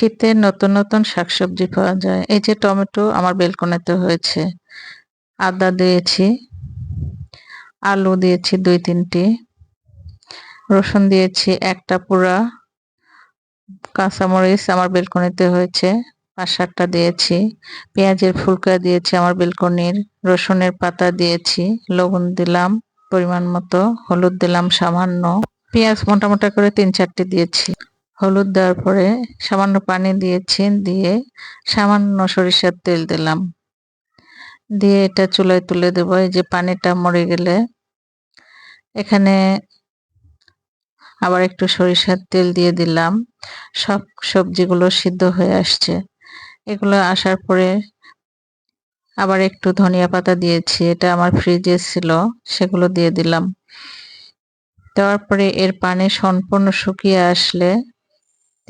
শীতে নতুন নতুন শাকসবজি পাওয়া যায়। এই যে টমেটো আমার বেলকনিতে হয়েছে। আদা দিয়েছি। আলু দিয়েছি দুই, তিনটি। রসুন দিয়েছি একটা পুরা। কাঁচামরিচ আমার বেলকনিতে হয়েছে। পাঁচ, সাতটা দিয়েছি। পেঁয়াজের ফুলকা দিয়েছি আমার বেলকনির। রসুনের পাতা দিয়েছি। লবণ দিলাম, পরিমাণ মতো। হলুদ দিলাম সামান্য। পেঁয়াজ মোটা মোটা করে তিন, চারটি দিয়েছি। হলুদ দেওয়ার পরে সামান্য পানি দিয়েছি, দিয়ে সামান্য সরিষার তেল দিলাম। দিয়ে এটা চুলায় তুলে দেবো, এই যে পানিটা মরে গেলে। এখানে আবার একটু সরিষার তেল দিয়ে দিলাম। সব সবজিগুলো সিদ্ধ হয়ে আসছে। এগুলো আসার পরে আবার একটু ধনিয়া পাতা দিয়েছি, এটা আমার ফ্রিজে ছিল, সেগুলো দিয়ে দিলাম। দেওয়ার পরে এর পানি সম্পূর্ণ শুকিয়ে আসলে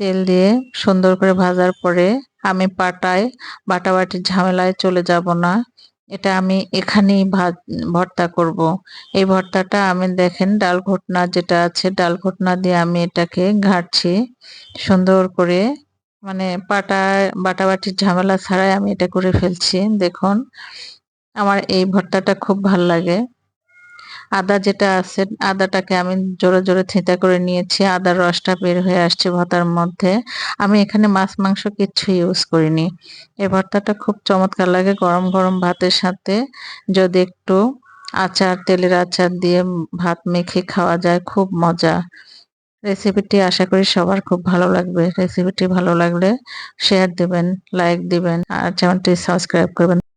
তেল দিয়ে সুন্দর করে ভাজার পরে আমি পাটায়, বাটাবাটির ঝামেলায় চলে যাব না। এটা আমি এখানেই ভাত, ভর্তা করব। এই ভর্তাটা আমি দেখেন ডাল ঘটনা যেটা আছে, ডাল ঘটনা দিয়ে আমি এটাকে ঘাটছি। সুন্দর করে মানে পাটায়, বাটাবাটির ঝামেলা ছাড়াই আমি এটা করে ফেলছি। দেখুন, আমার এই ভর্তাটা খুব ভালো লাগে। আদা যেটা আছে, আদাটাকে আমি জোরে জোরে থেঁতা করে নিয়েছি। আদার রসটা বের হয়ে আসছে ভর্তার মধ্যে। আমি এখানে মাছ, মাংস কিচ্ছু ইউজ করিনি। এই ভর্তাটা খুব চমৎকার লাগে গরম গরম ভাতের সাথে। যদি একটু আচার, তেলের আচার দিয়ে ভাত মেখে খাওয়া যায়, খুব মজা। রেসিপিটি আশা করি সবার খুব ভালো লাগবে। রেসিপিটি ভালো লাগলে শেয়ার দিবেন লাইক দিবেন, আর চ্যানেলটি সাবস্ক্রাইব করবেন।